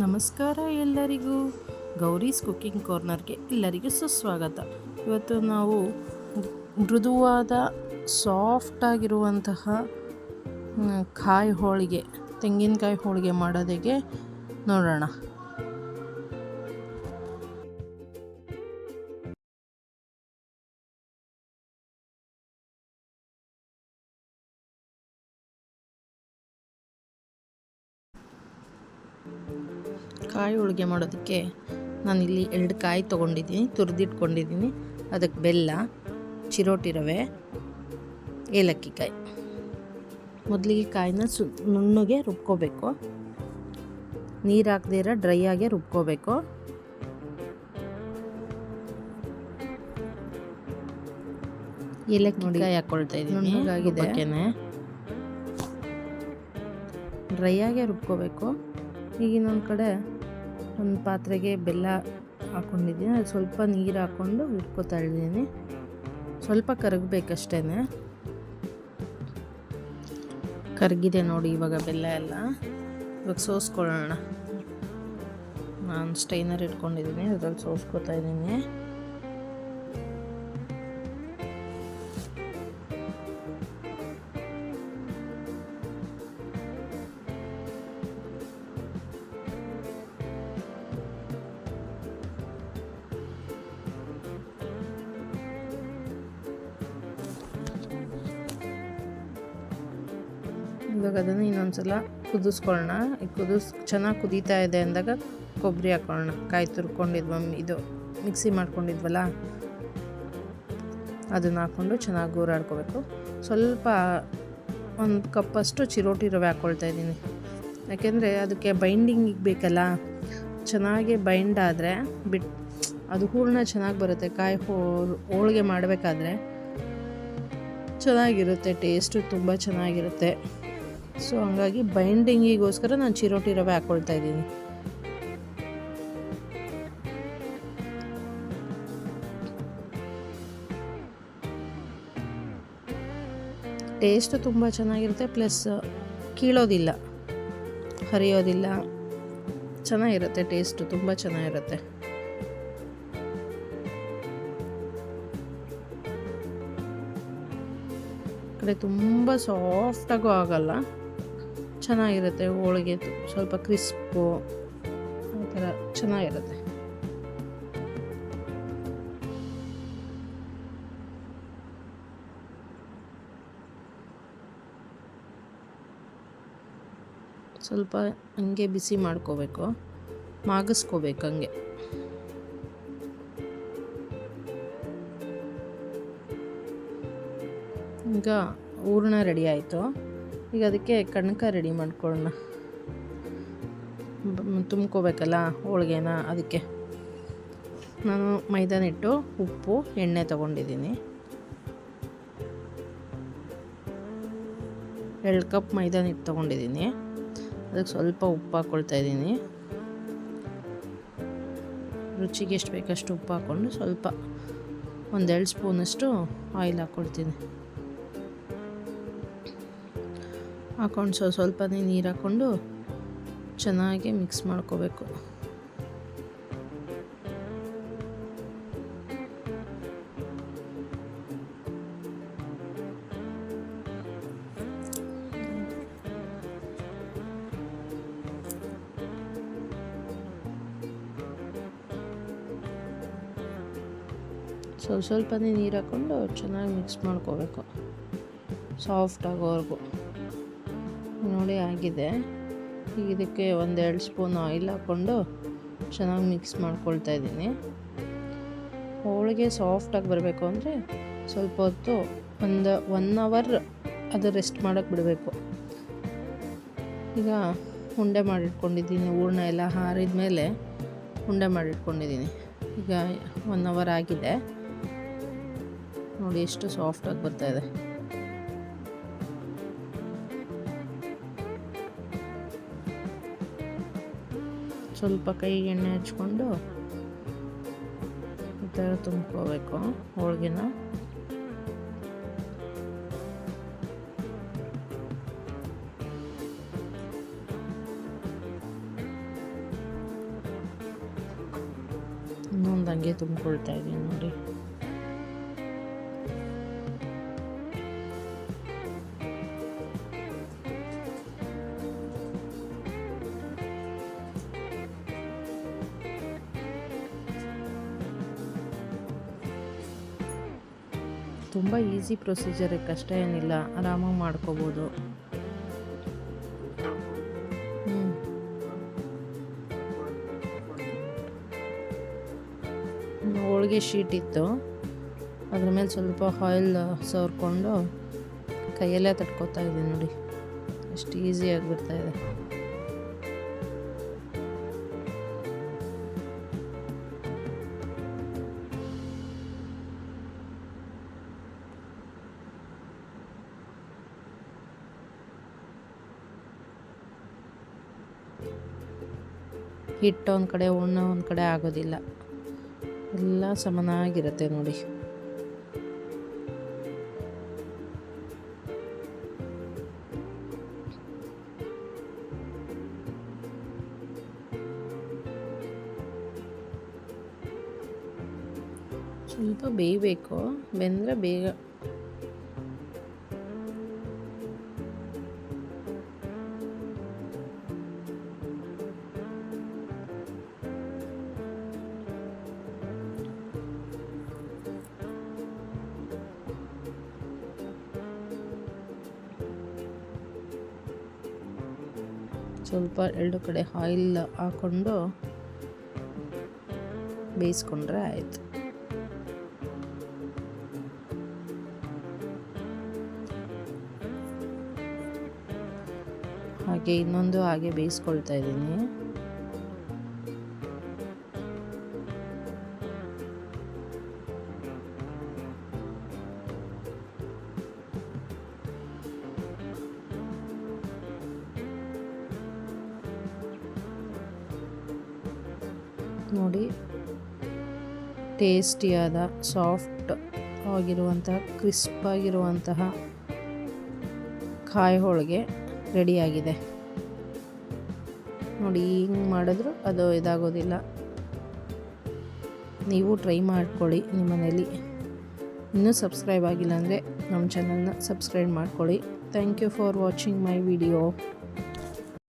ನಮಸ್ಕಾರ ಎಲ್ಲರಿಗೂ. ಗೌರೀಸ್ ಕುಕ್ಕಿಂಗ್ ಕಾರ್ನರ್ಗೆ ಎಲ್ಲರಿಗೂ ಸುಸ್ವಾಗತ. ಇವತ್ತು ನಾವು ಮೃದುವಾದ ಸಾಫ್ಟಾಗಿರುವಂತಹ ಕಾಯಿ ಹೋಳಿಗೆ, ತೆಂಗಿನಕಾಯಿ ಹೋಳಿಗೆ ಮಾಡೋದಕ್ಕೆ ನೋಡೋಣ. ಕಾಯಿ ಹೋಳಿಗೆ ಮಾಡೋದಕ್ಕೆ ನಾನಿಲ್ಲಿ ಎರಡು ಕಾಯಿ ತೊಗೊಂಡಿದ್ದೀನಿ ತುರಿದಿಟ್ಕೊಂಡಿದ್ದೀನಿ. ಅದಕ್ಕೆ ಬೆಲ್ಲ ಚಿರೋಟಿ ರವೆ ಏಲಕ್ಕಿ ಕಾಯಿ. ಮೊದಲಿಗೆ ಕಾಯಿನ ಸು ನುಣ್ಣಗೆ ರುಬ್ಕೋಬೇಕು. ನೀರು ಹಾಕದೇ ಇರೋ ಡ್ರೈ ಆಗೇ ರುಬ್ಕೋಬೇಕು. ಏಲಕ್ಕಿ ಕಾಯಿ ಹಾಕ್ಕೊಳ್ತಾ ಇದ್ದೀನಿ ನುಣ್ಣಗಾಗಿದೆ. ಡ್ರೈ ಆಗೇ ರುಬ್ಕೋಬೇಕು. ಈಗ ಇನ್ನೊಂದು ಕಡೆ ಒಂದು ಪಾತ್ರೆಗೆ ಬೆಲ್ಲ ಹಾಕ್ಕೊಂಡಿದ್ದೀನಿ ಅದು ಸ್ವಲ್ಪ ನೀರು ಹಾಕ್ಕೊಂಡು ಇಟ್ಕೋತಾ ಇದ್ದೀನಿ. ಸ್ವಲ್ಪ ಕರಗಬೇಕಷ್ಟೇ. ಕರಗಿದೆ ನೋಡಿ ಇವಾಗ ಬೆಲ್ಲ ಎಲ್ಲ. ಇವಾಗ ಸೋಸ್ಕೊಳ್ಳೋಣ. ನಾನು ಸ್ಟೈನರ್ ಇಟ್ಕೊಂಡಿದ್ದೀನಿ. ಅದ್ರಲ್ಲಿ ಸೋಸ್ಕೊತಾ ಇದ್ದೀನಿ. ಇವಾಗ ಅದನ್ನು ಇನ್ನೊಂದ್ಸಲ ಕುದಿಸ್ಕೊಳ್ಳೋಣ ಈ ಕುದಿಸ್, ಚೆನ್ನಾಗಿ ಕುದೀತಾ ಇದೆ ಅಂದಾಗ ಕೊಬ್ಬರಿ ಹಾಕೊಳ್ಳೋಣ ಕಾಯಿ ತುರ್ಕೊಂಡಿದ್ವ, ಇದು ಮಿಕ್ಸಿ ಮಾಡ್ಕೊಂಡಿದ್ವಲ್ಲ? ಅದನ್ನು ಹಾಕ್ಕೊಂಡು ಚೆನ್ನಾಗಿ ಗೂರಾಡ್ಕೋಬೇಕು ಸ್ವಲ್ಪ ಒಂದು ಕಪ್ಪಷ್ಟು ಚಿರೋಟಿ ರವೆ ಹಾಕ್ಕೊಳ್ತಾ ಇದ್ದೀನಿ. ಯಾಕೆಂದರೆ ಅದಕ್ಕೆ ಬೈಂಡಿಂಗಿಗೆ ಬೇಕಲ್ಲ? ಚೆನ್ನಾಗಿ ಬೈಂಡ್ ಆದರೆ ಬಿಟ್, ಅದು ಹೂರಣ ಚೆನ್ನಾಗಿ ಬರುತ್ತೆ. ಕಾಯಿ ಹೋಳಿಗೆ ಮಾಡಬೇಕಾದ್ರೆ ಚೆನ್ನಾಗಿರುತ್ತೆ, ಟೇಸ್ಟು ತುಂಬ ಚೆನ್ನಾಗಿರುತ್ತೆ. ಸೊ ಹಂಗಾಗಿ ಬೈಂಡಿಂಗಿಗೋಸ್ಕರ ನಾನು ಚಿರೋಟಿ ರವೆ ಹಾಕ್ಕೊಳ್ತಾ ಇದ್ದೀನಿ. ಟೇಸ್ಟ್ ತುಂಬ ಚೆನ್ನಾಗಿರುತ್ತೆ ಪ್ಲಸ್ ಕೀಳೋದಿಲ್ಲ, ಹರಿಯೋದಿಲ್ಲ, ಚೆನ್ನಾಗಿರುತ್ತೆ ಟೇಸ್ಟು ತುಂಬ ಚೆನ್ನಾಗಿರುತ್ತೆ. ಕಡೆ ತುಂಬ ಸಾಫ್ಟಾಗೂ ಆಗಲ್ಲ ಚೆನ್ನಾಗಿರುತ್ತೆ ಹೋಳಿಗೆ ಸ್ವಲ್ಪ ಕ್ರಿಸ್ಪು, ಆ ಥರ ಚೆನ್ನಾಗಿರುತ್ತೆ. ಸ್ವಲ್ಪ ಹಂಗೆ ಬಿಸಿ ಮಾಡ್ಕೋಬೇಕು, ಮಾಗಿಸ್ಕೋಬೇಕು ಹಂಗೆ. ಈಗ ಹೂರ್ಣ ರೆಡಿ ಆಯಿತು. ಈಗ ಅದಕ್ಕೆ ಕಣಕ ರೆಡಿ ಮಾಡ್ಕೊಳ್ಳೋಣ. ತುಂಬ್ಕೋಬೇಕಲ್ಲ ಹೋಳಿಗೆನ ಅದಕ್ಕೆ. ನಾನು ಮೈದಾನಿಟ್ಟು ಉಪ್ಪು, ಎಣ್ಣೆ ತೊಗೊಂಡಿದ್ದೀನಿ. ಎರಡು ಕಪ್ ಮೈದಾನಿಟ್ಟು ತೊಗೊಂಡಿದ್ದೀನಿ. ಅದಕ್ಕೆ ಸ್ವಲ್ಪ ಉಪ್ಪು ಹಾಕ್ಕೊಳ್ತಾ ಇದ್ದೀನಿ. ರುಚಿಗೆ ಎಷ್ಟು ಬೇಕಷ್ಟು ಉಪ್ಪು ಹಾಕ್ಕೊಂಡು ಸ್ವಲ್ಪ ಒಂದೆರಡು ಸ್ಪೂನಷ್ಟು ಆಯಿಲ್ ಹಾಕ್ಕೊಳ್ತೀನಿ ಹಾಕೊಂಡು ಸ್ವ ಸ್ವಲ್ಪನೇ ನೀರು ಹಾಕ್ಕೊಂಡು ಚೆನ್ನಾಗಿ ಮಿಕ್ಸ್ ಮಾಡ್ಕೋಬೇಕು. ಸ್ವಲ್ಪ ಸ್ವಲ್ಪನೇ ನೀರು ಹಾಕ್ಕೊಂಡು ಚೆನ್ನಾಗಿ ಮಿಕ್ಸ್ ಮಾಡ್ಕೋಬೇಕು. ಸಾಫ್ಟ್ ಆಗೋವರೆಗೂ. ನೋಡಿ ಆಗಿದೆ. ಈಗ ಇದಕ್ಕೆ ಒಂದೆರಡು ಸ್ಪೂನ್ ಆಯಿಲ್ ಹಾಕ್ಕೊಂಡು ಚೆನ್ನಾಗಿ ಮಿಕ್ಸ್ ಮಾಡ್ಕೊಳ್ತಾ ಇದ್ದೀನಿ. ಹೋಳಿಗೆ ಸಾಫ್ಟಾಗಿ ಬರಬೇಕು ಅಂದರೆ ಸ್ವಲ್ಪ ಹೊತ್ತು ಒಂದು ಒನ್ ಅವರ್ ಅದು ರೆಸ್ಟ್ ಮಾಡೋಕ್ಕೆ ಬಿಡಬೇಕು. ಈಗ ಉಂಡೆ ಮಾಡಿಟ್ಕೊಂಡಿದ್ದೀನಿ, ಹೂರ್ಣ ಎಲ್ಲ ಹಾರಿದ ಮೇಲೆ ಉಂಡೆ ಮಾಡಿಟ್ಕೊಂಡಿದ್ದೀನಿ. ಈಗ ಒನ್ ಅವರ್ ಆಗಿದೆ. ನೋಡಿ ಎಷ್ಟು ಸಾಫ್ಟಾಗಿ ಬರ್ತಾ ಸ್ವಲ್ಪ ಕೈಗೆ ಎಣ್ಣೆ ಹಚ್ಕೊಂಡು ಈ ಥರ ತುಂಬ್ಕೋಬೇಕು ಹೋಳಿಗೆನ. ಇನ್ನೊಂದು ಹಂಗೆ ತುಂಬಿಕೊಳ್ತಾ ಇದ್ದೀನಿ ನೋಡಿ. ತುಂಬ ಈಸಿ ಪ್ರೊಸೀಜರ್ ಕಷ್ಟ ಏನಿಲ್ಲ. ಆರಾಮಾಗಿ ಮಾಡ್ಕೋಬೋದು. ಹೋಳಿಗೆ ಶೀಟ್ ಇತ್ತು. ಅದ್ರ ಮೇಲೆ ಸ್ವಲ್ಪ ಆಯಿಲ್ ಸವರ್ಕೊಂಡು ಕೈಯಲ್ಲೇ ತಟ್ಕೋತಾ ಇದ್ದೀನಿ ನೋಡಿ. ಎಷ್ಟು ಈಸಿಯಾಗಿ ಬರ್ತಾ ಹಿಟ್ಟು ಒಂದು ಕಡೆ ಹೂರ್ಣ ಒಂದು ಕಡೆ ಆಗೋದಿಲ್ಲ. ಎಲ್ಲ ಸಮನಾಗಿರುತ್ತೆ ನೋಡಿ. ಸ್ವಲ್ಪ ಬೇಯಬೇಕು ಬೆಂದರೆ ಬೇಗ ಸ್ವಲ್ಪ ಎರಡು ಕಡೆ ಆಯಿಲ್ ಹಾಕ್ಕೊಂಡು ಬೇಯಿಸ್ಕೊಂಡ್ರೆ ಆಯಿತು. ಹಾಗೆ ಇನ್ನೊಂದು ಹಾಗೆ ಬೇಯಿಸ್ಕೊಳ್ತಾ ಇದ್ದೀನಿ. ನೋಡಿ, ಟೇಸ್ಟಿಯಾದ, ಸಾಫ್ಟ್ ಆಗಿರುವಂತಹ, ಕ್ರಿಸ್ಪ್ ಆಗಿರುವಂತಹ ಕಾಯಿ ಹೋಳಿಗೆ ರೆಡಿಯಾಗಿದೆ. ನೋಡಿ, ಹಿಂಗೆ ಮಾಡಿದ್ರು ಅದು ಇದಾಗೋದಿಲ್ಲ. ನೀವು ಟ್ರೈ ಮಾಡ್ಕೊಳ್ಳಿ ನಿಮ್ಮ ಮನೇಲಿ. ಇನ್ನೂ ಸಬ್ಸ್ಕ್ರೈಬ್ ಆಗಿಲ್ಲ ಅಂದರೆ ನಮ್ಮ ಚಾನಲ್ನ ಸಬ್ಸ್ಕ್ರೈಬ್ ಮಾಡ್ಕೊಳ್ಳಿ. Thank you for watching my video.